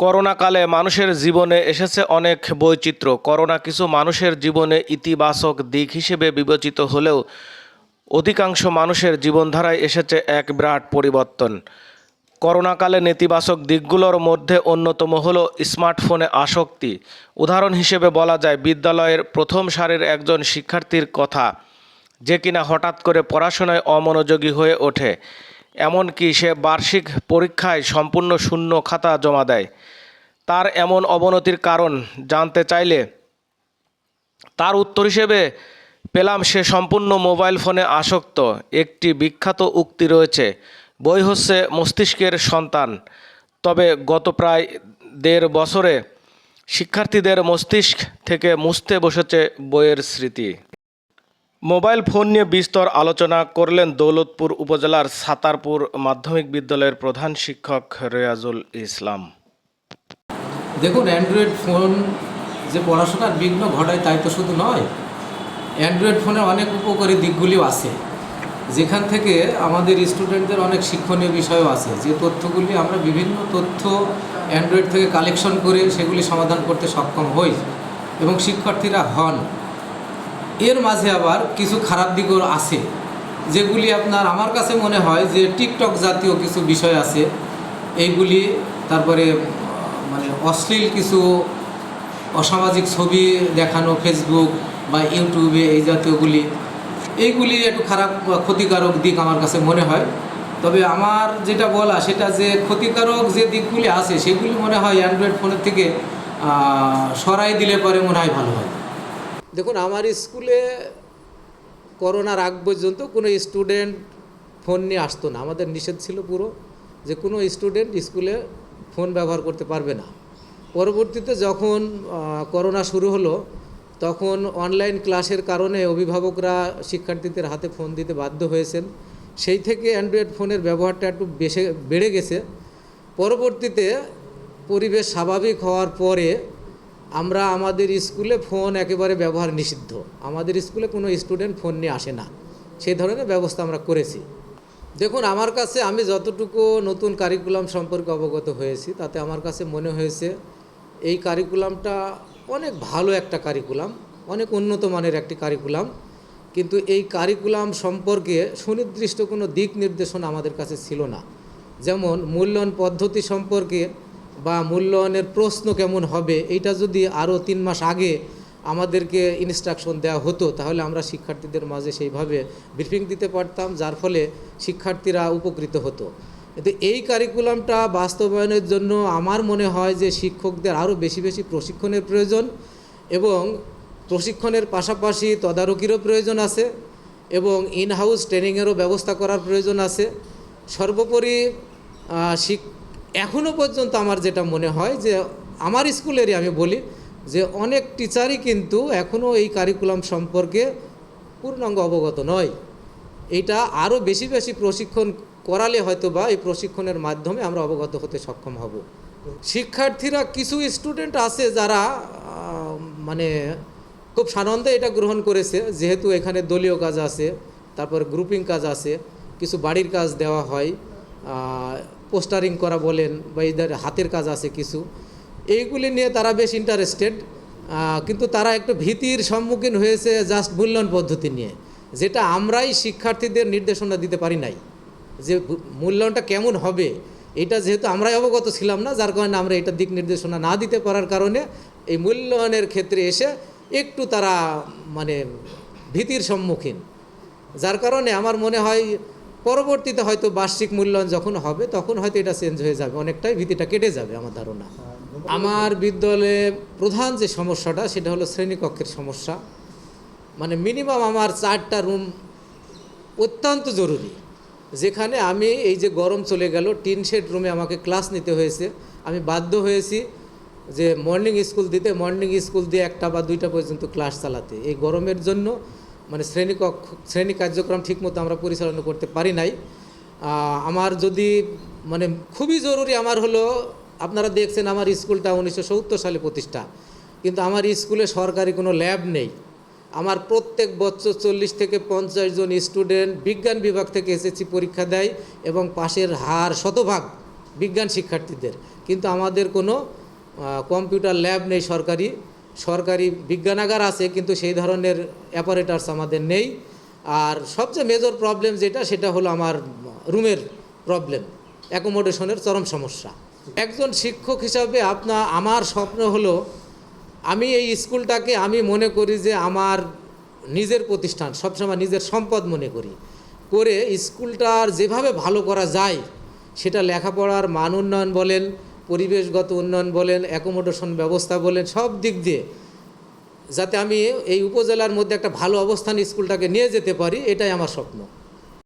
করোনাকালে মানুষের জীবনে এসেছে অনেক বৈচিত্র্য। করোনা কিছু মানুষের জীবনে ইতিবাচক দিক হিসেবে বিবেচিত হলেও অধিকাংশ মানুষের জীবনধারায় এসেছে এক বিরাট পরিবর্তন। করোনাকালে নেতিবাচক দিকগুলোর মধ্যে অন্যতম হলো স্মার্টফোনে আসক্তি। উদাহরণ হিসেবে বলা যায়, বিদ্যালয়ের প্রথম সারির একজন শিক্ষার্থীর কথা, যে কিনা হঠাৎ করে পড়াশোনায় অমনোযোগী হয়ে ওঠে। এমনকি সে বার্ষিক পরীক্ষায় সম্পূর্ণ শূন্য খাতা জমা দেয়। তার এমন অবনতির কারণ জানতে চাইলে তার উত্তর হিসেবে পেলাম সে সম্পূর্ণ মোবাইল ফোনে আসক্ত। একটি বিখ্যাত উক্তি রয়েছে, বই হচ্ছে মস্তিষ্কের সন্তান। তবে গত প্রায় দেড় বছরে শিক্ষার্থীদের মস্তিষ্ক থেকে মুছতে বসেছে বইয়ের স্মৃতি। মোবাইল ফোন নিয়ে বিস্তর আলোচনা করলেন দৌলতপুর উপজেলার সাতারপুর মাধ্যমিক বিদ্যালয়ের প্রধান শিক্ষক রেয়াজুল ইসলাম। দেখুন, অ্যান্ড্রয়েড ফোন যে পড়াশোনার বিঘ্ন ঘটায় তাই তো শুধু নয়, অ্যান্ড্রয়েড ফোনের অনেক উপকারী দিকগুলিও আছে। যেখান থেকে আমাদের স্টুডেন্টদের অনেক শিক্ষণীয় বিষয়ও আছে। যে তথ্যগুলি আমরা বিভিন্ন তথ্য অ্যান্ড্রয়েড থেকে কালেকশন করে সেগুলি সমাধান করতে সক্ষম হই এবং শিক্ষার্থীরা হন। এর মাঝে আবার কিছু খারাপ দিকও আছে, যেগুলি আপনার আমার কাছে মনে হয় যে টিকটক জাতীয় কিছু বিষয় আছে, এইগুলি তারপরে মানে অশ্লীল কিছু অসামাজিক ছবি দেখানো ফেসবুক বা ইউটিউবে এই জাতীয়গুলি, এইগুলি একটু খারাপ ক্ষতিকারক দিক আমার কাছে মনে হয়। তবে আমার যেটা বলা সেটা যে ক্ষতিকারক যে দিকগুলি আছে, সেগুলি মনে হয় অ্যান্ড্রয়েড ফোনের থেকে সরাই দিলে পরে মনে হয় ভালো হয়। দেখুন আমার স্কুলে করোনার আগ পর্যন্ত কোনো স্টুডেন্ট ফোন নিয়ে আসতো না। আমাদের নিষেধ ছিল পুরো যে কোনো স্টুডেন্ট স্কুলে ফোন ব্যবহার করতে পারবে না। পরবর্তীতে যখন করোনা শুরু হলো, তখন অনলাইন ক্লাসের কারণে অভিভাবকরা শিক্ষার্থীদের হাতে ফোন দিতে বাধ্য হয়েছেন। সেই থেকে অ্যান্ড্রয়েড ফোনের ব্যবহারটা একটু বেশি, বেড়ে গেছে। পরবর্তীতে পরিবেশ স্বাভাবিক হওয়ার পরে আমরা আমাদের স্কুলে ফোন একেবারে ব্যবহার নিষিদ্ধ। আমাদের স্কুলে কোনো স্টুডেন্ট ফোন নিয়ে আসে না। সেই ধরনের ব্যবস্থা আমরা করেছি। দেখুন, আমার কাছে আমি যতটুকু নতুন কারিকুলাম সম্পর্কে অবগত হয়েছি, তাতে আমার কাছে মনে হয়েছে এই কারিকুলামটা অনেক ভালো একটা কারিকুলাম অনেক উন্নত মানের একটি কারিকুলাম কিন্তু এই কারিকুলাম সম্পর্কে সুনির্দিষ্ট কোনো দিক নির্দেশনা আমাদের কাছে ছিল না। যেমন মূল্যায়ন পদ্ধতি সম্পর্কে বা মূল্যায়নের প্রশ্ন কেমন হবে, এইটা যদি আরও তিন মাস আগে আমাদেরকে ইনস্ট্রাকশন দেওয়া হতো, তাহলে আমরা শিক্ষার্থীদের মাঝে সেইভাবে ব্রিফিং দিতে পারতাম, যার ফলে শিক্ষার্থীরা উপকৃত হতো। কিন্তু এই কারিকুলামটা বাস্তবায়নের জন্য আমার মনে হয় যে শিক্ষকদের আরও বেশি বেশি প্রশিক্ষণের প্রয়োজন এবং প্রশিক্ষণের পাশাপাশি তদারকিরও প্রয়োজন আছে এবং ইন হাউস ট্রেনিংয়েরও ব্যবস্থা করার প্রয়োজন আছে। সর্বোপরি শিক এখনও পর্যন্ত আমার যেটা মনে হয় যে আমার স্কুলেরই আমি বলি যে অনেক টিচারই কিন্তু এখনও এই কারিকুলাম সম্পর্কে পূর্ণাঙ্গ অবগত নয়। এটা আরও বেশি বেশি প্রশিক্ষণ করালে হয়তো বা এই প্রশিক্ষণের মাধ্যমে আমরা অবগত হতে সক্ষম হব। শিক্ষার্থীরা কিছু স্টুডেন্ট আছে যারা মানে খুব সানন্দে এটা গ্রহণ করেছে, যেহেতু এখানে দলীয় কাজ আছে, তারপর গ্রুপিং কাজ আছে, কিছু বাড়ির কাজ দেওয়া হয় পোস্টারিং করা বলেন বা এদের হাতের কাজ আছে কিছু, এইগুলি নিয়ে তারা বেশ ইন্টারেস্টেড কিন্তু তারা একটু ভীতির সম্মুখীন হয়েছে জাস্ট মূল্যায়ন পদ্ধতি নিয়ে, যেটা আমরাই শিক্ষার্থীদের নির্দেশনা দিতে পারি নাই, যে মূল্যায়নটা কেমন হবে, এটা যেহেতু আমরাই অবগত ছিলাম না, যার কারণে আমরা এটা দিক নির্দেশনা না দিতে পারার কারণে এই মূল্যায়নের ক্ষেত্রে এসে একটু তারা মানে ভীতির সম্মুখীন, যার কারণে আমার মনে হয় পরবর্তীতে হয়তো বার্ষিক মূল্যায়ন যখন হবে, তখন হয়তো এটা চেঞ্জ হয়ে যাবে। অনেকটাই ভীতিটা কেটে যাবে আমার ধারণা। আমার বিদ্যালয়ে প্রধান যে সমস্যাটা, সেটা হলো শ্রেণীকক্ষের সমস্যা। মানে মিনিমাম আমার চারটা রুম অত্যন্ত জরুরি। যেখানে আমি এই যে গরম চলে গেল, টিন শেড রুমে আমাকে ক্লাস নিতে হয়েছে। আমি বাধ্য হয়েছি যে মর্নিং স্কুল দিতে মর্নিং স্কুল দিয়ে একটা বা দুইটা পর্যন্ত ক্লাস চালাতে। এই গরমের জন্য মানে শ্রেণীকক্ষ শ্রেণি কার্যক্রম ঠিকমতো আমরা পরিচালনা করতে পারি নাই। আমার যদি মানে খুবই জরুরি আমার হলো, আপনারা দেখছেন আমার স্কুলটা উনিশশো সত্তর সালে প্রতিষ্ঠা। কিন্তু আমার স্কুলে সরকারি কোনো ল্যাব নেই। আমার প্রত্যেক বছর চল্লিশ থেকে পঞ্চাশ জন স্টুডেন্ট বিজ্ঞান বিভাগ থেকে এসএসসি পরীক্ষা দেয় এবং পাশের হার শতভাগ বিজ্ঞান শিক্ষার্থীদের। কিন্তু আমাদের কোনো কম্পিউটার ল্যাব নেই সরকারি। সরকারি বিজ্ঞানাগার আছে, কিন্তু সেই ধরনের অ্যাপারেটার্স আমাদের নেই। আর সবচেয়ে মেজর প্রবলেম যেটা, সেটা হলো আমার রুমের প্রবলেম অ্যাকোমোডেশনের চরম সমস্যা। একজন শিক্ষক হিসাবে আপনা, আমার স্বপ্ন হলো, আমি এই স্কুলটাকে আমি মনে করি যে আমার নিজের প্রতিষ্ঠান, সবসময় নিজের সম্পদ মনে করি। করে স্কুলটার যেভাবে ভালো করা যায়, সেটা লেখাপড়ার মান উন্নয়ন বলেন পরিবেশগত উন্নয়ন বলেন অ্যাকোমোডেশন ব্যবস্থা বলেন, সব দিক দিয়ে যাতে আমি এই উপজেলার মধ্যে একটা ভালো অবস্থান স্কুলটাকে নিয়ে যেতে পারি, এটাই আমার স্বপ্ন।